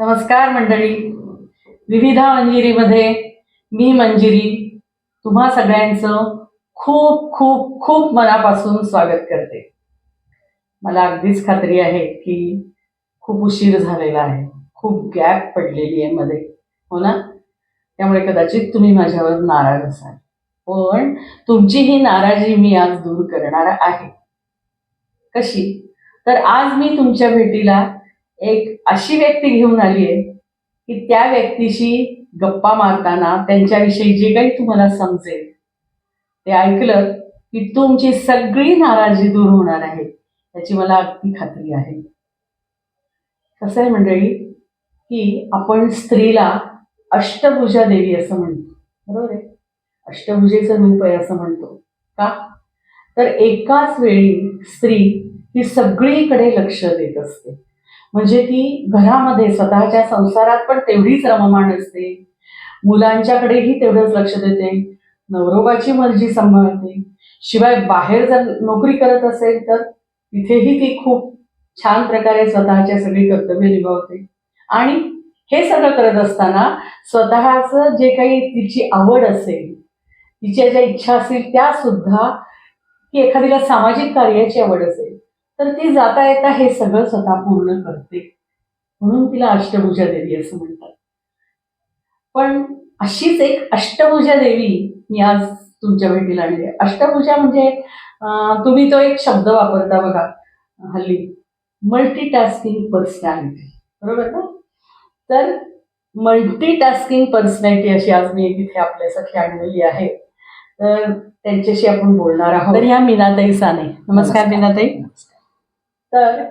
नमस्कार मंडळी. विविधा मंजिरीमध्ये मी मंजिरी तुम्हा सगळ्यांचं खूप खूप खूप मनापासून स्वागत करते. मला अगदीच खात्री आहे की खूप उशीर झालेला आहे. खूप गॅप पडलेली आहे मध्ये. हो ना? त्यामुळे कदाचित तुम्ही माझ्यावर नाराज असाल. पण तुमची ही नाराजी मी आज दूर करणार आहे. कशी? तर आज मी तुमच्या भेटीला एक अशी व्यक्ती घेऊन आली आहे की त्या व्यक्तीशी गप्पा मारताना त्यांच्याविषयी जे काही तुम्हाला समजेल ते ऐकलं की तुमची सगळी नाराजी दूर होणार आहे. याची मला अगदी खात्री आहे. कसं आहे मंडळी? की आपण स्त्रीला अष्टभुजा देवी असं म्हणतो. बरोबर आहे? अष्टभुजेचं रूप आहे असं म्हणतो. का? तर एकाच वेळी स्त्री ही सगळीकडे लक्ष देत असते. म्हणजे ती घरामध्ये स्वतःच्या संसारात पण तेवढीच रममाण असते. मुलांच्याकडेही तेवढंच लक्ष देते. नवरोबाची मर्जी सांभाळते. शिवाय बाहेर जर नोकरी करत असेल तर तिथेही ती खूप छान प्रकारे स्वतःच्या सगळी कर्तव्य निभावते. आणि हे सगळं करत असताना स्वतःचं जे काही तिची आवड असेल तिच्या ज्या इच्छा असतील त्या सुद्धा की एखाद्याला सामाजिक कार्याची आवड असेल. तर ती जाता येता हे सगळं स्वतः पूर्ण करते. म्हणून तिला अष्टभुजा देवी असं म्हणतात. पण अशीच एक अष्टभुजा देवी मी आज तुमच्या भेटीला आणली आहे. अष्टभुजा म्हणजे तुम्ही तो एक शब्द वापरता बघा हल्ली. मल्टीटास्किंग पर्सनॅलिटी बरोबर ना? तर मल्टीटास्किंग पर्सनॅलिटी अशी आज मी एक इथे आपल्यासाठी आणलेली आहे. तर त्यांच्याशी आपण बोलणार आहोत. तर ह्या मीनाताई साने. नमस्कार मीनाताई. तर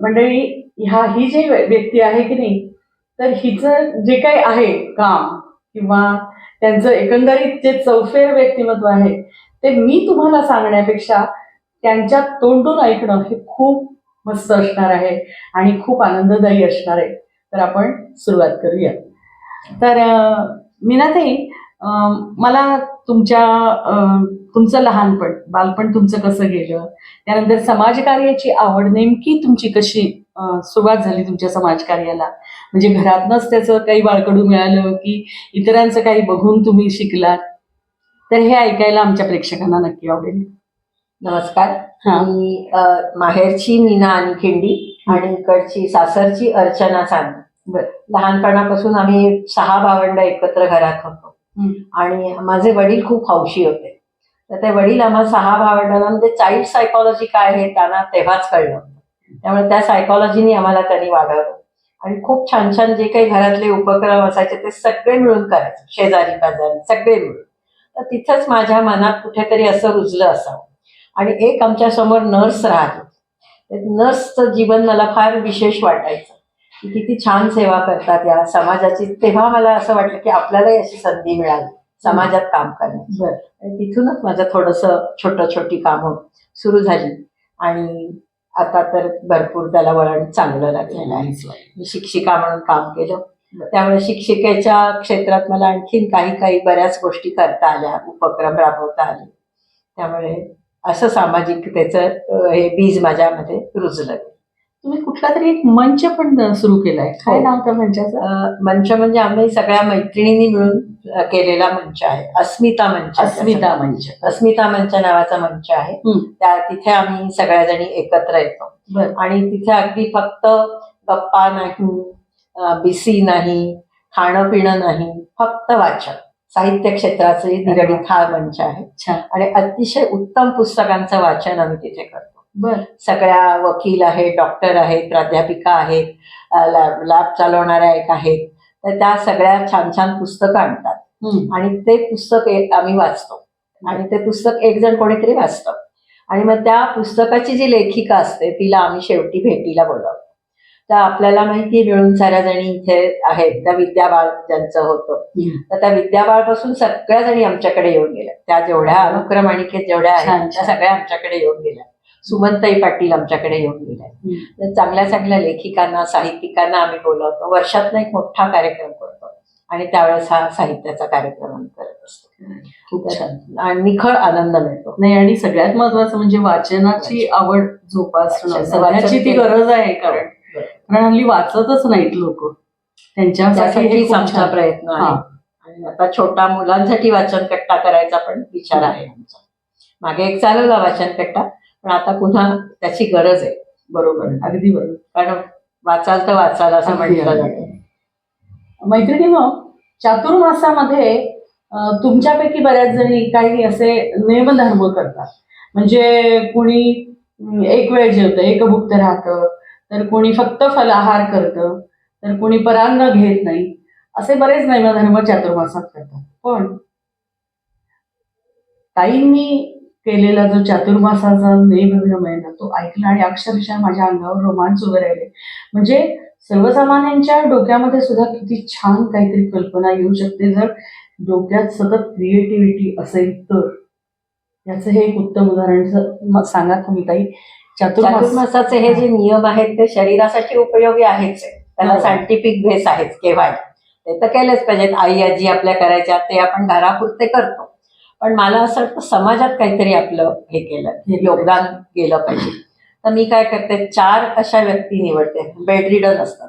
मंडळी ह्या ही जी व्यक्ती आहे की नाही तर हिचं जे काही आहे काम किंवा त्यांचं एकंदरीत जे चौफेर व्यक्तिमत्व आहे ते मी तुम्हाला सांगण्यापेक्षा त्यांच्या तोंडून ऐकणं हे खूप मस्त असणार आहे आणि खूप आनंददायी असणार आहे. तर आपण सुरुवात करूया. तर मीनाताई मला तुमच्या तुमचं लहानपण बालपण तुमचं कसं गेलं त्यानंतर समाजकार्याची आवड नेमकी तुमची कशी सुरुवात झाली तुमच्या समाजकार्याला म्हणजे घरातनंच त्याचं काही बाळकडू मिळालं की इतरांचं काही बघून तुम्ही शिकलात तर हे ऐकायला आमच्या प्रेक्षकांना नक्की आवडेल नमस्कार. मी माहेरची मीना आणि खिंडी आणि इकडची सासरची अर्चना चांद. लहानपणापासून आम्ही सहा भावंड एकत्र घरात होतो. आणि माझे वडील खूप हौशी होते. तर ते वडील आम्हाला सहा भावंडांना म्हणजे चाईल्ड सायकॉलॉजी काय आहे त्यांना तेव्हाच कळलं. त्यामुळे त्या सायकॉलॉजीनी आम्हाला त्यांनी वाढवलं. आणि खूप छान छान जे काही घरातले उपक्रम असायचे ते सगळे मिळून करायचे शेजारी पाजारी सगळे मिळून. तर तिथंच माझ्या मनात कुठेतरी असं रुजलं असावं. आणि एक आमच्यासमोर नर्स राहत होती. नर्सचं जीवन मला फार विशेष वाटायचं. किती छान सेवा करतात या समाजाची. तेव्हा मला असं वाटलं की आपल्यालाही अशी संधी मिळाली समाजात काम करण्याची. तिथूनच माझं थोडंसं छोटं छोटी कामं सुरू झाली. आणि आता तर भरपूर त्याला वळण चांगलं लागलेलं आहे. मी शिक्षिका म्हणून काम केलं. त्यामुळे शिक्षिकेच्या क्षेत्रात मला आणखीन काही काही बऱ्याच गोष्टी करता आल्या. उपक्रम राबवता आले. त्यामुळे असं सामाजिकतेचं हे बीज माझ्यामध्ये रुजलं. तुम्ही कुठला तरी एक मंच पण सुरू केलाय. काय हो. नाव त्या मंचाचं? मंच म्हणजे आम्ही सगळ्या मैत्रिणींनी मिळून केलेला मंच आहे. अस्मिता मंच अस्मिता मंच. अस्मिता मंच नावाचा मंच आहे. त्या तिथे आम्ही सगळ्या जणी एकत्र येतो. आणि तिथे अगदी फक्त गप्पा नाही बिसी नाही खाणं पिणं नाही फक्त वाचन. साहित्य क्षेत्राचे निगडीत हा मंच आहे. आणि अतिशय उत्तम पुस्तकांचं वाचन आम्ही तिथे करतो. बर. सगळ्या वकील आहेत डॉक्टर आहेत प्राध्यापिका आहेत लॅब लॅब चालवणाऱ्या एक आहेत. तर त्या सगळ्या छान छान पुस्तकं आणतात. आणि ते पुस्तक एक आम्ही वाचतो. आणि ते पुस्तक एक जण कोणीतरी वाचतं. आणि मग त्या पुस्तकाची जी लेखिका असते तिला आम्ही शेवटी भेटीला बोलवतो. तर आपल्याला माहिती मिळून साऱ्या जणी इथे आहेत. त्या विद्याबाळ ज्यांचं होतं. तर त्या विद्याबाळपासून सगळ्या जणी आमच्याकडे येऊन गेल्या. त्या जेवढ्या अनुक्रमणिकेत जेवढ्या आहेत त्या. सगळ्या आमच्याकडे येऊन गेल्या. सुमनताई पाटील आमच्याकडे येऊन गेल्या. तर चांगल्या चांगल्या लेखिकांना साहित्यिकांना आम्ही बोलवतो. वर्षातनं एक मोठा कार्यक्रम करतो. आणि त्यावेळेस हा साहित्याचा कार्यक्रम आम्ही करत असतो. खूप छान. आणि निखळ आनंद मिळतो. नाही आणि सगळ्यात महत्वाचं म्हणजे वाचनाची आवड जोपासणं. सगळ्याची ती गरज आहे कारण कारण हल्ली वाचतच नाहीत लोक. त्यांच्यासाठी हे आमचा. प्रयत्न आहे. हा. आणि आता छोटा मुलांसाठी वाचन कट्टा करायचा पण विचार आहे आमचा. मागे एक चालवला वाचन कट्टा. पण आता पुन्हा त्याची गरज आहे. बरोबर. अगदी बरोबर. कारण वाचाल तर वाचाल असं म्हटलं. जातं. मैत्रिणीनो चातुर्मासामध्ये अं, तुमच्यापैकी बऱ्याच जणी काही असे नेमधर्म करतात. म्हणजे कुणी एक वेळ जेवतं एकभुक्त राहतं. तर कोणी फक्त फलाहार करतं. तर कोणी परांग घेत नाही. असे बरेच नेमधर्म चातुर्मासात करतात. पण ताईंनी केलेला जो चातुर्मासाचा नेमधर्म आहे ना तो ऐकला आणि अक्षरशः माझ्या अंगावर रोमांच उभे राहिले. म्हणजे सर्वसामान्यांच्या डोक्यामध्ये सुद्धा किती छान काहीतरी कल्पना येऊ शकते जर डोक्यात सतत क्रिएटिव्हिटी असेल तर. याचं हे एक उत्तम उदाहरण सांगा तुम्ही ताई. चातुर्मास चातुर्मासाचे हे जे नियम आहेत ते शरीरासाठी उपयोगी आहेच आहे. त्याला. सायंटिफिक बेस आहेच केव्हा ते तर केलेच पाहिजेत. आई आजी आपल्या करायच्या ते आपण घरापुरते करतो. पण मला असं वाटतं समाजात काहीतरी आपलं हे केलं योगदान गेलं पाहिजे. तर मी काय करते चार अशा व्यक्ती निवडते बेड असतात.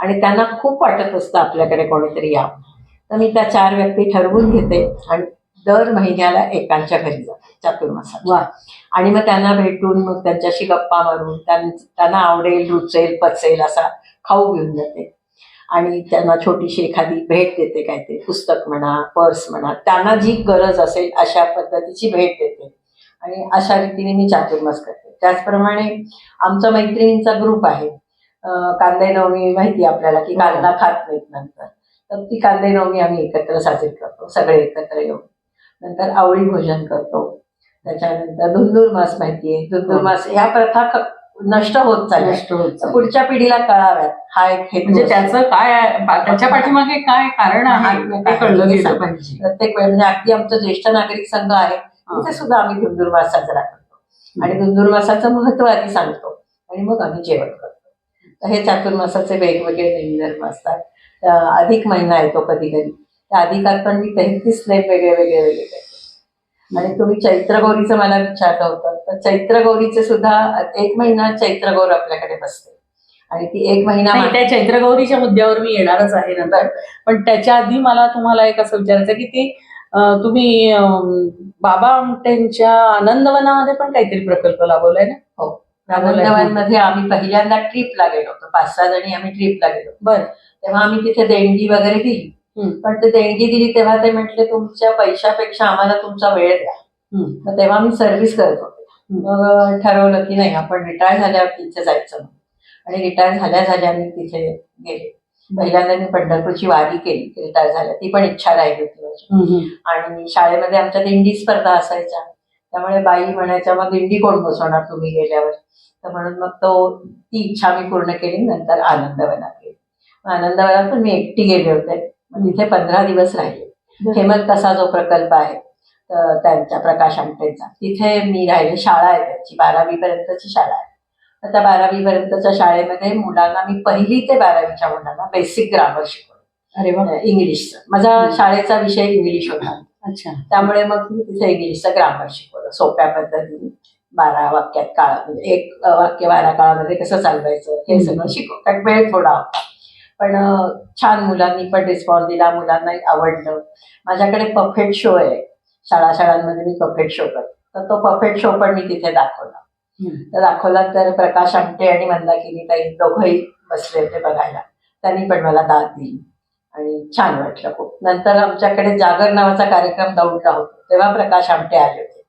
आणि त्यांना खूप वाटत असतं आपल्याकडे कोणीतरी यावं. तर मी त्या चार व्यक्ती ठरवून घेते आणि दर महिन्याला एकांच्या घरी जाते चातुर्मासात. वा. आणि मग त्यांना भेटून मग त्यांच्याशी गप्पा मारून त्यां- त्यांना आवडेल रुचेल पचेल असा खाऊ घेऊन जाते. आणि त्यांना छोटीशी एखादी भेट देते काय ते पुस्तक म्हणा पर्स म्हणा त्यांना जी गरज असेल अशा पद्धतीची भेट देते. आणि अशा रीतीने मी चातुर्मास करते. त्याचप्रमाणे आमचा मैत्रिणींचा ग्रुप आहे. कांदे नवमी माहिती आपल्याला की कांदा खात नाहीत नंतर. तर ती कांदे नवमी आम्ही एकत्र साजरी करतो सगळे एकत्र येऊन. नंतर आवळी भोजन करतो. त्याच्यानंतर धुंदुरमास माहिती आहे. धुंदुरमास ह्या प्रथा नष्ट होत नष्ट होत चाललंय. पुढच्या पिढीला कळाव्यात. हा एक हेतू म्हणजे असतो. त्याचं काय आहे, पा- त्याच्या पाठीमागे काय कारण आहे? ते कळलं गेलं. पाहिजे प्रत्येक वेळ म्हणजे अगदी आमचं ज्येष्ठ नागरिक संघ आहे तिथे सुद्धा आम्ही धुंदुरमास साजरा करतो. आणि धुंदुरमासाचं महत्त्व आधी सांगतो. आणि मग आम्ही जेवण करतो. तर हे चातुर्मासाचे वेगवेगळे धर्म असतात. अं, अधिक महिना येतो कधी कधी त्या अधिकात पण मी तेहतीस नेम वेगळे वेगळे वेगळे. करते आणि तुम्ही चैत्रगौरीचं मला विचारलं होतं. तर चैत्रगौरीचे सुद्धा एक महिना चैत्रगौर आपल्याकडे बसते. आणि ती एक महिना नाही, त्या चैत्रगौरीच्या मुद्द्यावर मी येणारच आहे नंतर. पण त्याच्या आधी मला तुम्हाला एक असं विचारायचं की ती अं, तुम्ही अं, बाबा आमटेंच्या आनंदवनामध्ये पण काहीतरी प्रकल्प लाभवलाय ना? हो. आनंदवनमध्ये आम्ही पहिल्यांदा ट्रिपला गेलो होतो. पाच सहा जणी आम्ही ट्रिपला गेलो बर. तेव्हा आम्ही तिथे देणगी वगैरे दिली. पण ते देणगी दिली तेव्हा ते म्हटले तुमच्या पैशापेक्षा आम्हाला तुमचा वेळ द्या. तेव्हा मी सर्व्हिस करत होते. मग ठरवलं की नाही आपण रिटायर झाल्यावर तिथे जायचं. आणि रिटायर झाल्या झाल्या मी तिथे गेले. पहिल्यांदा मी पंढरपूरची वारी केली रिटायर झाल्या. ती पण इच्छा राहिली होती माझी. आणि शाळेमध्ये आमच्या दिंडी स्पर्धा असायच्या. त्यामुळे बाई म्हणायच्या मग दिंडी कोण बसवणार तुम्ही गेल्यावर? तर म्हणून मग तो ती इच्छा मी पूर्ण केली नंतर आनंदवनात गेली. आनंदवनात पण मी एकटी गेले होते. तिथे पंधरा दिवस राहिले. हेमंत कसा जो प्रकल्प आहे त्यांच्या प्रकाश आमटेचा तिथे मी राहिले शाळा आहे त्यांची बारावी पर्यंतची शाळा आहे. तर त्या बारावी पर्यंतच्या शाळेमध्ये मुलांना मी पहिली ते बारावीच्या मुलांना बेसिक ग्रामर शिकवलं. अरे वा. इंग्लिशचं. माझा. शाळेचा विषय इंग्लिश होता. अच्छा. त्यामुळे मग मी तिथे इंग्लिशचं ग्रामर शिकवलं. सोप्या पद्धतीने बारा वाक्यात काळा म्हणजे एक वाक्य बारा काळामध्ये कसं चालवायचं हे. सगळं शिकव कारण वेळ थोडा होता. पण छान मुलांनी पण रिस्पॉन्स दिला मुलांनाही आवडलं. माझ्याकडे पफेट शो आहे. शाळा शाळांमध्ये मी पफेट शो करतो. तर तो पफेट शो पण मी तिथे दाखवला. तर दाखवला तर प्रकाश आमटे आणि मंदाकिनी ताई दोघंही बसले होते बघायला. त्यांनी पण मला दाद दिली. आणि छान वाटलं खूप. नंतर आमच्याकडे जागर नावाचा कार्यक्रम दौडला होता. तेव्हा प्रकाश आमटे आले होते.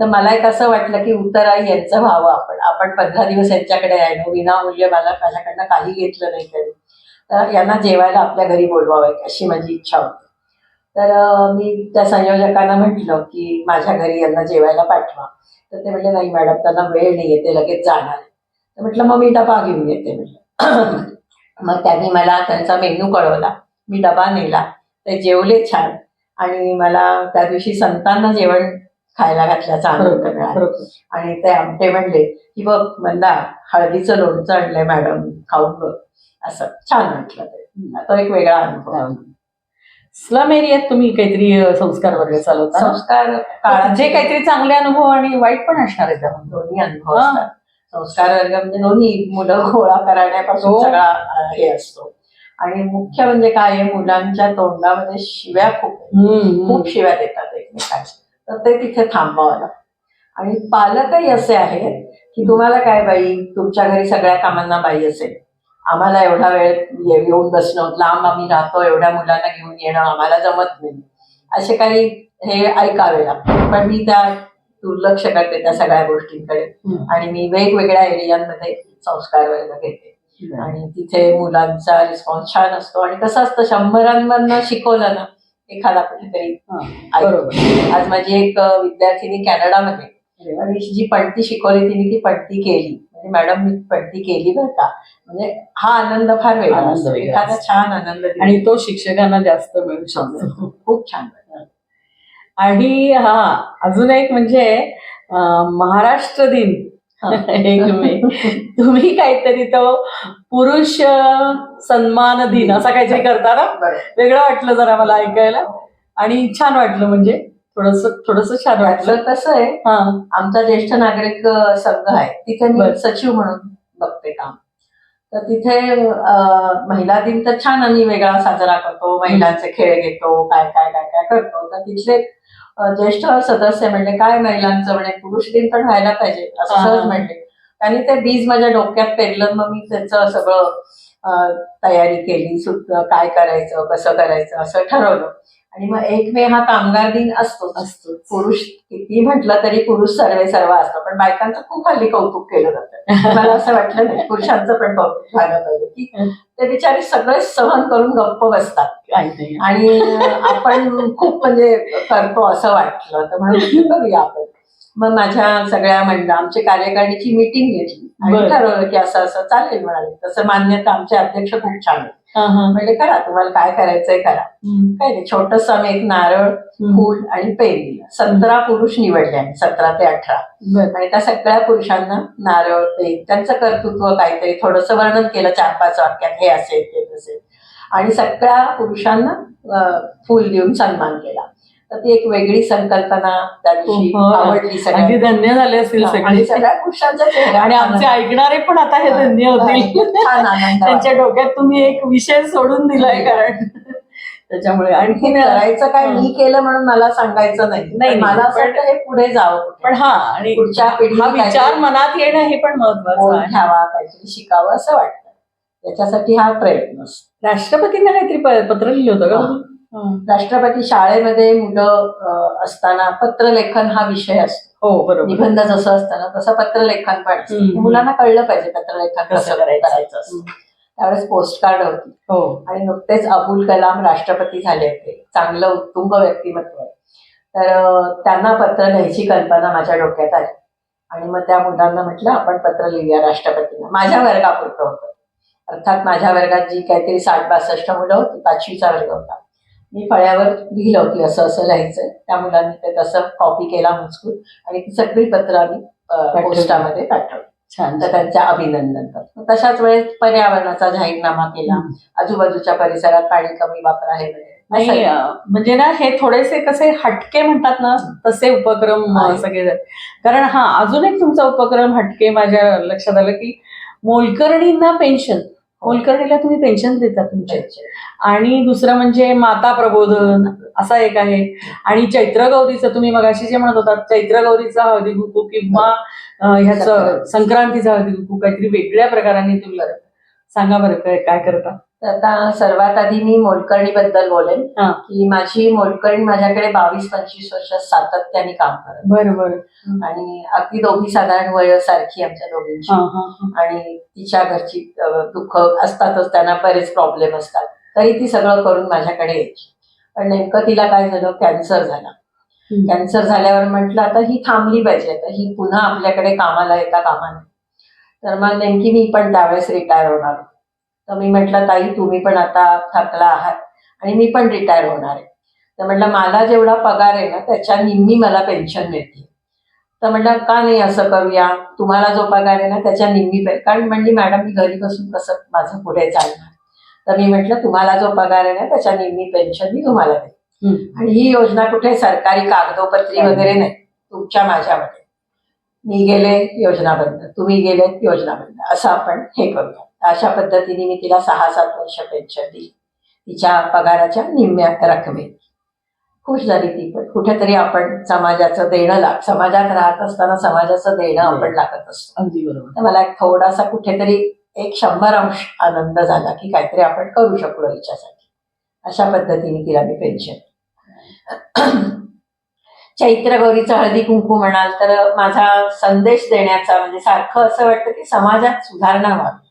तर मला एक असं वाटलं की उत्तराई यांचं व्हावं आपण. आपण पंधरा दिवस यांच्याकडे राहिलो विनामूल्य मला माझ्याकडनं काही घेतलं नाही तरी. तर यांना जेवायला आपल्या घरी बोलवावं अशी माझी इच्छा होती. तर मी त्या संयोजकांना म्हटलं की माझ्या घरी यांना जेवायला पाठवा. तर ते म्हटले नाही मॅडम त्यांना वेळ नाही येते लगेच जाणार तर म्हटलं मग मी डबा घेऊन येते. म्हटलं. मग त्यांनी मला त्यांचा मेन्यू कळवला. मी डबा नेला. ते जेवले छान. आणि मला त्या दिवशी संतांना जेवण खायला घातल्याचा आनंद मिळाला. आणि ते आमटे म्हणले की बघ मंदा हळदीचं लोणचं आणलंय मॅडम खाऊन बघ. असं छान म्हटलं ते. तो एक वेगळा अनुभव. स्लम एरियात तुम्ही काहीतरी संस्कार वर्ग चालवता? संस्कार जे काहीतरी चांगले अनुभव आणि वाईट पण असणार आहे दोन्ही अनुभव संस्कार वर्ग म्हणजे दोन्ही मुलं गोळा करण्यापासून हो. सगळा हे असतो. आणि मुख्य म्हणजे काय आहे मुलांच्या तोंडामध्ये शिव्या खूप खूप शिव्या देतात एकमेकांना तर ते तिथे थांबवावं. लागतं आणि पालकही असे आहेत की तुम्हाला काय बाई तुमच्या घरी सगळ्या कामांना बाई असेल. आम्हाला एवढा वेळ येऊन बसणं लांब आम्ही राहतो एवढ्या मुलांना घेऊन येणं आम्हाला जमत नाही. असे काही हे ऐकावे लागतात. पण मी त्या दुर्लक्ष करते त्या सगळ्या गोष्टींकडे. आणि मी वेगवेगळ्या एरियांमध्ये संस्कार वर्ग घेते. आणि तिथे मुलांचा रिस्पॉन्स छान असतो. आणि कसं असतं शंभरांमधनं शिकवलं ना एखादा कुठेतरी हा. बरोबर आज माझी एक विद्यार्थिनी कॅनडामध्ये जी पणती शिकवली तिने ती पणती केली म्हणजे मॅडम मी पणती केली बरं का म्हणजे हा आनंद फार वेगळा एखादा. छान आनंद. आणि तो शिक्षकांना जास्त मिळू शकतो खूप छान. आणि हा अजून एक म्हणजे महाराष्ट्र दिन हा. तुम्ही काहीतरी तो पुरुष सन्मान दिन असा काहीतरी करता ना. वेगळं वाटलं जरा मला ऐकायला. आणि छान वाटलं म्हणजे. थोडस थोडस छान वाटलं. कसं आहे. हा. आमचा ज्येष्ठ नागरिक संघ आहे. तिथे मी. सचिव म्हणून बघते काम. तर तिथे महिला दिन तर छान आम्ही वेगळा साजरा करतो. महिलांचे खेळ घेतो. काय काय काय काय करतो. तर तिथले ज्येष्ठ सदस्य म्हणले काय महिलांचं म्हणे पुरुष दिन पण व्हायला पाहिजे असं. सहज म्हणले त्यांनी ते बीज माझ्या डोक्यात पेरलं मग मी त्याचं सगळं तयारी केली काय करायचं कसं करायचं असं ठरवलं आणि मग एक मे हा कामगार दिन असतोच असतो. पुरुष किती म्हटलं तरी पुरुष सर्वे सर्व असतं. पण बायकांचं खूप हल्ली कौतुक केलं जातं. मला असं वाटलं नाही. पुरुषांचं पण कौतुक झालं पाहिजे. की ते बिचारे सगळे सहन करून गप्प बसतात. आणि आपण खूप म्हणजे करतो असं वाटलं. तर म्हणून करूया आपण. मग माझ्या सगळ्या मंडळ आमची कार्यकारिणीची मिटिंग घेतली. आणि. ठरवलं की असं असं चालेल म्हणाले. तसं मान्यता आमचे अध्यक्ष खूप छान आहेत. हा, हा. म्हणजे करा तुम्हाला काय करायचंय करा. काय नाही छोटस आम्ही एक नारळ. फूल आणि पेन दिलं. सतरा पुरुष निवडले आम्ही सतरा ते अठरा. आणि त्या सगळ्या पुरुषांना नारळ पेन त्यांचं कर्तृत्व काहीतरी थोडंसं वर्णन केलं चार पाच वाक्यात हे असेल ते तसेल आणि सगळ्या पुरुषांना फूल देऊन सन्मान केला. तर ती एक वेगळी संकल्पना त्या दिवशी हो. आवडली अगदी धन्य झाले असतील आणि सगळे. सगळ्या पुरुषांच्या चेहऱ्यावर आणि आमचे आनंद. ऐकणारे पण आता हे धन्य होतील. छान आनंद त्यांच्या डोक्यात तुम्ही एक विषय सोडून दिलाय कारण. त्याच्यामुळे आणि आणखी हे. करायचं काय मी केलं म्हणून मला सांगायचं नाही. नाही, पण मला असं पण- वाटतं हे पुढे जावं. पण हा आणि पुढच्या पिढीला हा विचार काहीतरी मनात येणं हे पण महत्वाचं बोल आहे. घ्यावा काहीतरी शिकावं असं वाटतं. त्याच्यासाठी हा प्रयत्न असतो. राष्ट्रपतींना काहीतरी प- पत्र लिहिलं होतं का? हा. राष्ट्रपती शाळेमध्ये मुलं असताना पत्रलेखन हा विषय असतो. हो बरोबर. निबंध जसं असतं ना तसं पत्रलेखन पण असतं. मुलांना कळलं पाहिजे पत्रलेखन कसं करायचं. करायचं असतं. त्यावेळेस पोस्ट कार्ड होती. हो. आणि नुकतेच अबुल कलाम राष्ट्रपती झाले होते. चांगलं उत्तुंग व्यक्तिमत्व आहे. तर त्यांना पत्र लिहायची कल्पना माझ्या डोक्यात आली. आणि मग त्या मुलांना म्हटलं आपण पत्र लिहूया राष्ट्रपतींना. माझ्या वर्गापुरतं होतं. अर्थात माझ्या वर्गात जी काहीतरी साठ बासष्ट मुलं होती पाचवीचा वर्ग होता. मी फळ्यावर लिहिलं होती असं असं लिहायचं त्या मुलांनी ते तसं कॉपी केला मजकूर आणि ती सगळी पत्र आम्ही. पोस्टामध्ये पाठवली. छान तर त्यांच्या अभिनंदन करतो. तशाच वेळेस पर्यावरणाचा जाहीरनामा केला. आजूबाजूच्या परिसरात पाणी कमी वापरा हे वगैरे. नाही म्हणजे ना हे थोडेसे कसे हटके म्हणतात ना तसे उपक्रम आहे. सगळे कारण हा अजून एक तुमचा उपक्रम हटके माझ्या लक्षात आलं की मोलकर्णींना पेन्शन. मोलकर्णीला तुम्ही पेन्शन देता तुमचे. आणि दुसरं म्हणजे माता प्रबोधन असा एक आहे. आणि चैत्र गौरीचं तुम्ही मगाशी जे म्हणत होता चैत्र गौरीचा हळदी कुंकू किंवा ह्याचं संक्रांत. संक्रांतीचा हळदी कुंकू काहीतरी वेगळ्या प्रकाराने तुम्ही. सांगा बरं काय काय करता? आता सर्वात आधी मी मोलकर्णी बद्दल बोलेन हा. की माझी मोलकर्णी माझ्याकडे बावीस पंचवीस वर्ष सातत्याने काम करत. बरं बरं आणि अगदी दोघी साधारण वय सारखी आमच्या दोघींची. आणि तिच्या घरची अ, दुःख असतातच त्यांना बरेच प्रॉब्लेम असतात. तरी ती सगळं करून माझ्याकडे यायची. पण नेमकं तिला काय झालं कॅन्सर झाला. हम्म. कॅन्सर झाल्यावर म्हटलं आता ही थांबली पाहिजे आता ही पुन्हा आपल्याकडे कामाला येता कामा नये तर मग नेमकी मी पण त्यावेळेस रिटायर होणार होते. तर मी म्हटलं ताई तुम्ही पण आता थकला आहात आणि मी पण रिटायर होणार आहे. तर म्हटलं मला जेवढा पगार आहे ना त्याच्या निम्मी मला पेन्शन मिळते तर म्हटलं का नाही असं करूया? तुम्हाला जो पगार आहे ना त्याच्या निम्मी पे कारण म्हणली मॅडम मी घरी बसून कसं माझं पुढे चालणार? तर मी म्हटलं तुम्हाला जो पगार आहे ना त्याच्या निम्मी पेन्शन मी तुम्हाला देते. आणि ही योजना कुठे? सरकारी कागदोपत्री वगैरे नाही. तुमच्या माझ्यामध्ये. मी गेले योजना बंद तुम्ही गेले योजना बंद असं आपण हे करूया. अशा पद्धतीने मी तिला सहा सात वर्ष पेन्शन दिली. तिच्या पगाराच्या निम्म्या रकमेत. खुश झाली ती पण. कुठेतरी आपण समाजाचं देणं लाग समाजात राहत असताना समाजाचं देणं आपण लागत असतो. अगदी बरोबर. मला एक थोडासा कुठेतरी एक शंभर अंश आनंद झाला की काहीतरी आपण करू शकलो हिच्यासाठी. अशा पद्धतीने तिला मी पेन्शन चैत्र गौरीचं हळदी कुंकू म्हणाल तर माझा संदेश देण्याचा म्हणजे सारखं असं वाटतं की समाजात सुधारणा व्हावी.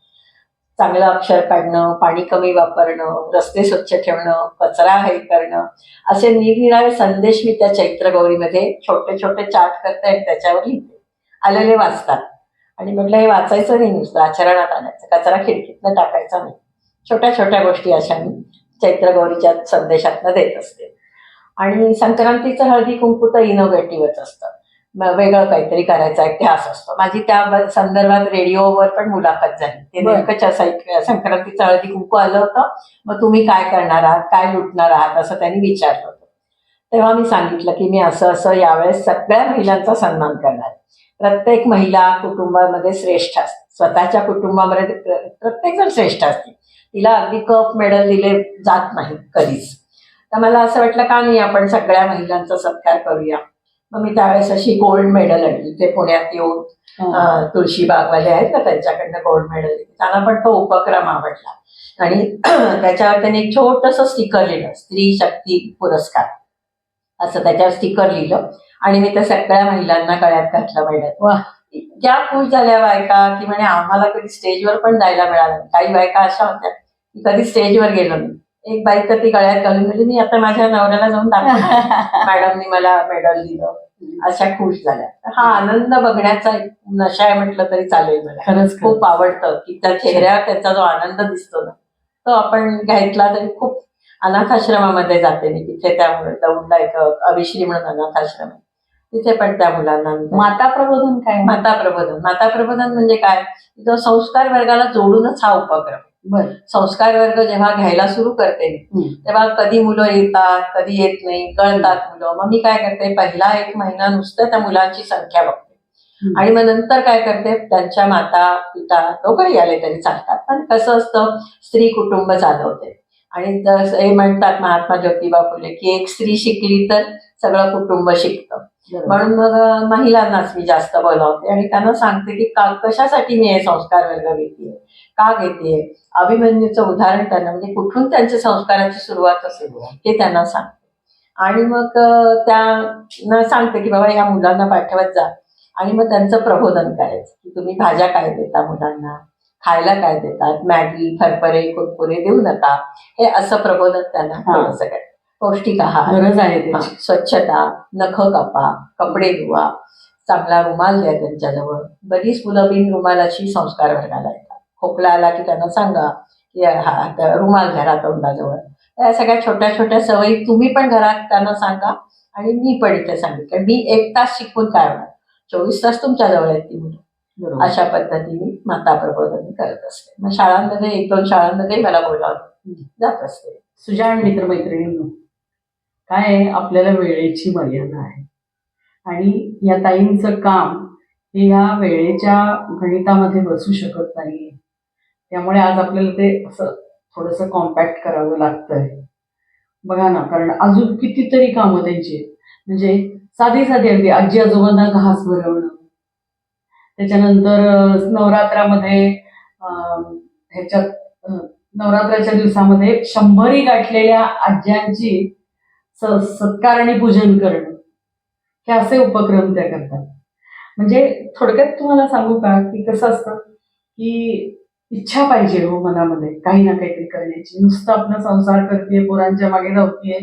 चांगलं अक्षर काढणं पाणी कमी वापरणं रस्ते स्वच्छ ठेवणं कचरा हे करणं असे निरनिराळे संदेश मी त्या चैत्र गौरीमध्ये छोटे छोटे चार्ट करते आणि त्याच्यावर लिहिते. आलेले वाचतात. आणि म्हटलं हे वाचायचं नाही नुसतं आचरणात आणायचं. कचरा खिडकीतनं टाकायचा नाही. छोट्या छोट्या गोष्टी अशा मी चैत्र गौरीच्या संदेशातनं देत असते. आणि संक्रांतीचं हळदी कुंकू तर इनोव्हेटिव्हच असतं. वेगळं काहीतरी करायचा एक ध्यास असतो. माझी त्या संदर्भात रेडिओवर पण मुलाखत झाली. ते एक संक्रांतीचं हळदी कुंकू आलं होतं. मग तुम्ही काय करणार आहात? काय लुटणार आहात? असं त्यांनी विचारलं होतं. तेव्हा मी सांगितलं की मी असं असं यावेळेस सगळ्या महिलांचा सन्मान करणार. प्रत्येक महिला कुटुंबामध्ये श्रेष्ठ असते. स्वतःच्या कुटुंबामध्ये प्र- प्रत्येक जण श्रेष्ठ असते. तिला अगदी कप मेडल दिले जात नाही कधीच. तर मला असं वाटलं का नाही आपण सगळ्या महिलांचा सत्कार करूया? मग मी त्यावेळेस अशी गोल्ड मेडल आणली. ते पुण्यात येऊन हा. अं, तुळशीबागवाले आहेत ना त्यांच्याकडनं गोल्ड मेडल त्यांना पण तो उपक्रम आवडला. आणि त्याच्यावर त्यांनी एक छोटस स्टिकर लिहिलं स्त्री शक्ती पुरस्कार. असं त्याच्यावर स्टिकर लिहिलं. आणि मी त्या सगळ्या महिलांना गळ्यात घातलं मेडल वा. इतक्या खुश झाल्या बायका की म्हणे आम्हाला कधी स्टेजवर पण जायला मिळालं. काही बायका अशा होत्या की कधी स्टेजवर गेलो नाही. एक बाई तर ती गळ्यात घालून म्हणजे मी आता माझ्या नवऱ्याला जाऊन दाखवलं मॅडमनी मला मेडल दिलं. अशा खुश झाल्या. हा आनंद बघण्याचा एक नशा आहे म्हटलं तरी चालेल मला. खरंच खूप आवडतं की त्या चेहऱ्यावर त्याचा जो आनंद दिसतो ना तो आपण घेतला तरी खूप अनाथाश्रमामध्ये जाते मी. तिथे त्यामुळे दौंडला एक अविश्री म्हणून अनाथाश्रम आहे. तिथे पण त्या मुलांना माता प्रबोधन काय? माता प्रबोधन. माता प्रबोधन म्हणजे काय? जो संस्कार वर्गाला जोडूनच हा उपक्रम. बर. संस्कार वर्ग जेव्हा घ्यायला सुरू करते. तेव्हा कधी मुलं येतात कधी येत नाही कळतात मुलं. मग मी काय करते पहिला एक महिना नुसतं त्या मुलांची संख्या बघते. आणि मग नंतर काय करते त्यांच्या माता पिता दोघंही आले तरी चालतात. पण कसं असतं स्त्री कुटुंब चालवते आणि जसं हे म्हणतात महात्मा ज्योतिबा फुले की एक स्त्री शिकली तर सगळं कुटुंब शिकतं. म्हणून मग महिलांनाच मी जास्त बोलावते. आणि त्यांना सांगते की का कशासाठी मी हे संस्कार वर्ग घेते का घेते अभिमन्यूचं उदाहरण त्यांना म्हणजे कुठून त्यांच्या संस्काराची सुरुवात असेल हे त्यांना सांगते. आणि मग त्यांना सांगते की बाबा या मुलांना पाठवत जा. आणि मग त्यांचं प्रबोधन करायचं की तुम्ही भाज्या काय देता मुलांना? खायला काय देतात? मॅगी फरफरे कुरकुरे देऊ नका. हे असं प्रबोधन त्यांना करायचं पौष्टिक आहार गरज आहे. त्याची स्वच्छता नख कापा कपडे धुवा चांगला रुमाल द्या त्यांच्याजवळ. बरीच मुलं बिन रुमालाची संस्कार वर्गाला येतात खोकला आला की त्यांना सांगा की हा रुमाल घ्या तोंडाजवळ. या सगळ्या छोट्या छोट्या सवयी तुम्ही पण घरात त्यांना सांगा आणि मी पण इथे सांगितलं मी एक तास शिकून काय होणार? चोवीस तास तुमच्याजवळ आहेत ती मुलं. अशा पद्धतीने माता प्रबोधन करत असते. मग शाळांमध्ये एक दोन शाळांमध्ये मला बोलावलं. जात असते. सुजाण मित्रमैत्रिणींनो काय आहे? आपल्याला वेळेची मर्यादा आहे. आणि या ताईंचं काम हे ह्या वेळेच्या गणितामध्ये बसू शकत नाही त्यामुळे आज आपल्याला ते असं थोडंसं कॉम्पॅक्ट करावं लागतंय. बघा ना कारण अजून कितीतरी कामं त्यांची म्हणजे साधी साधी अगदी आजी आजोबांना घास भरवणं. त्याच्यानंतर नवरात्रामध्ये ह्याच्यात नवरात्राच्या दिवसामध्ये शंभरी गाठलेल्या आज्यांची सत्कार आणि पूजन करणं. हे असे उपक्रम त्या करतात. म्हणजे थोडक्यात तुम्हाला सांगू का की कसं असतं की इच्छा पाहिजे हो मनामध्ये काही ना काहीतरी करण्याची. नुसतं आपण संसार करते पोरांच्या मागे धावतीये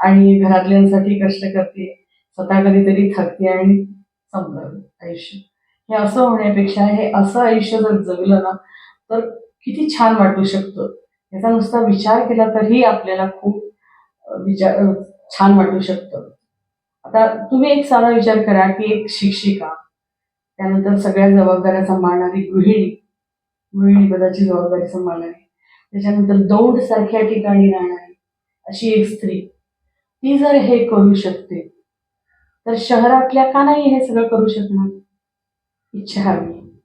आणि घरातल्यांसाठी कष्ट करते स्वतः कधीतरी थकते आणि संपलं आयुष्य. हे असं होण्यापेक्षा हे असं आयुष्य जर जगलं ना तर किती छान वाटू शकतं. याचा नुसता विचार केला तरीही आपल्याला खूप विचार छान वाटू शकतं. आता तुम्ही एक साधा विचार करा की एक शिक्षिका त्यानंतर सगळ्या जबाबदाऱ्या सांभाळणारी गृहिणी गृहिणी पदाची जबाबदारी सांभाळणारी त्याच्यानंतर दौड सारख्या ठिकाणी राहणारी अशी एक स्त्री ती जर हे करू शकते तर शहरातल्या का नाही हे सगळं करू शकणार? इच्छा हवी.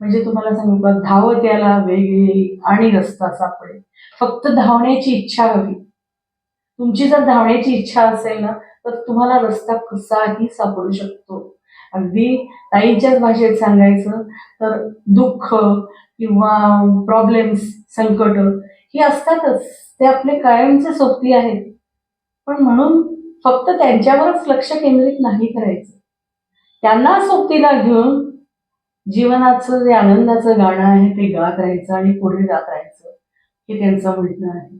म्हणजे तुम्हाला सांगू का धावत याला वेग येईल आणि रस्ता सापडेल. फक्त धावण्याची इच्छा हवी. तुमची जर धावण्याची इच्छा असेल ना तर तुम्हाला रस्ता कसाही सापडू शकतो. अगदी ताईंच्याच भाषेत सांगायचं तर दुःख किंवा प्रॉब्लेम्स संकट ही असतातच. ते आपले कायमचे सोबती आहेत. पण म्हणून फक्त त्यांच्यावरच लक्ष केंद्रित नाही करायचं. त्यांना सोबतीला घेऊन जीवनाचं जे आनंदाचं गाणं आहे ते गात राहायचं आणि पुढे जात राहायचं हे त्यांचं म्हणणं आहे.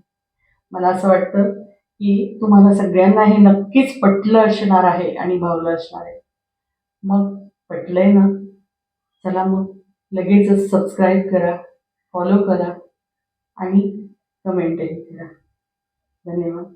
मला असं वाटतं की तुम्हाला सगळ्यांना हे नक्कीच पटलं असणार आहे आणि भावलं असणार आहे. मग पटलंय ना? चला मग लगेचच सबस्क्राईब करा फॉलो करा आणि कमेंटही करा. धन्यवाद.